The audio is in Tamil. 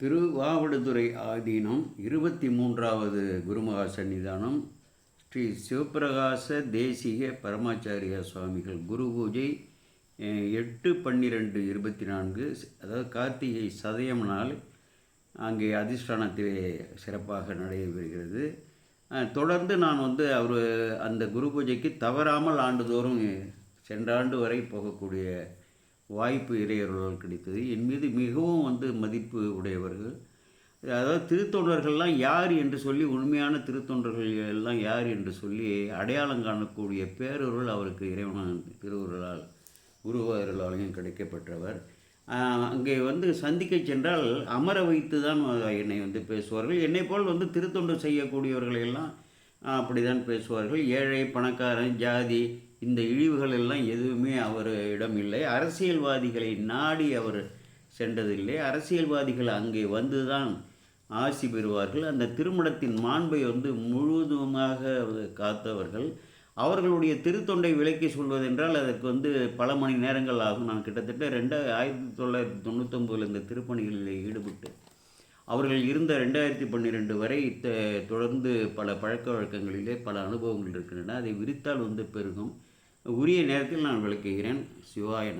திருவாவடுதுறை ஆதீனம் இருபத்தி மூன்றாவது குருமகா சன்னிதானம். ஸ்ரீ சிவபிரகாச தேசிக பரமாச்சாரியா சுவாமிகள் குரு பூஜை எட்டு பன்னிரெண்டு இருபத்தி நான்கு அதாவது கார்த்திகை சதயம் நாள் அங்கே அதிஷ்டானத்திலே சிறப்பாக நடைபெறுகிறது. தொடர்ந்து நான் வந்து அவர் அந்த குரு பூஜைக்கு தவறாமல் ஆண்டுதோறும் சென்ற ஆண்டு வரை போகக்கூடிய வாய்ப்பு இறையர்களால் கிடைத்தது. என் மீது மிகவும் வந்து மதிப்பு உடையவர்கள். அதாவது திருத்தொண்டர்கள்லாம் யார் என்று சொல்லி உண்மையான திருத்தொண்டர்கள் எல்லாம் யார் என்று சொல்லி அடையாளம் காணக்கூடிய பேரொருள் அவருக்கு இறைவனான் திருவுருளால் குருவார்களாலையும் கிடைக்கப்பெற்றவர். அங்கே வந்து சந்திக்க சென்றால் அமர வைத்து தான் என்னை வந்து பேசுவார்கள். என்னை போல் வந்து திருத்தொண்டு செய்யக்கூடியவர்களையெல்லாம் அப்படி தான் பேசுவார்கள். ஏழை பணக்காரன் ஜாதி இந்த இழிவுகள் எல்லாம் எதுவுமே அவரிடம் இல்லை. அரசியல்வாதிகளை நாடி அவர் சென்றதில்லை. அரசியல்வாதிகள் அங்கே வந்துதான் ஆசி பெறுவார்கள். அந்த திருமணத்தின் மாண்பை வந்து முழுவதுமாக காத்தவர்கள். அவர்களுடைய திருத்தொண்டை விலக்கி சொல்வதென்றால் அதற்கு வந்து பல மணி நேரங்கள் ஆகும். நான் கிட்டத்தட்ட ரெண்டு ஆயிரத்தி தொள்ளாயிரத்தி தொண்ணூத்தொம்பதில் இந்த திருப்பணிகளில் ஈடுபட்டு அவர்கள் இருந்த ரெண்டாயிரத்தி பன்னிரெண்டு வரை த- தொடர்ந்து பல பழக்க வழக்கங்களிலே பல அனுபவங்கள் இருக்கின்றன. அதை விரித்தால் வந்து பெருகும். உரிய நேரத்தில் நான் விளக்குகிறேன். சிவாயன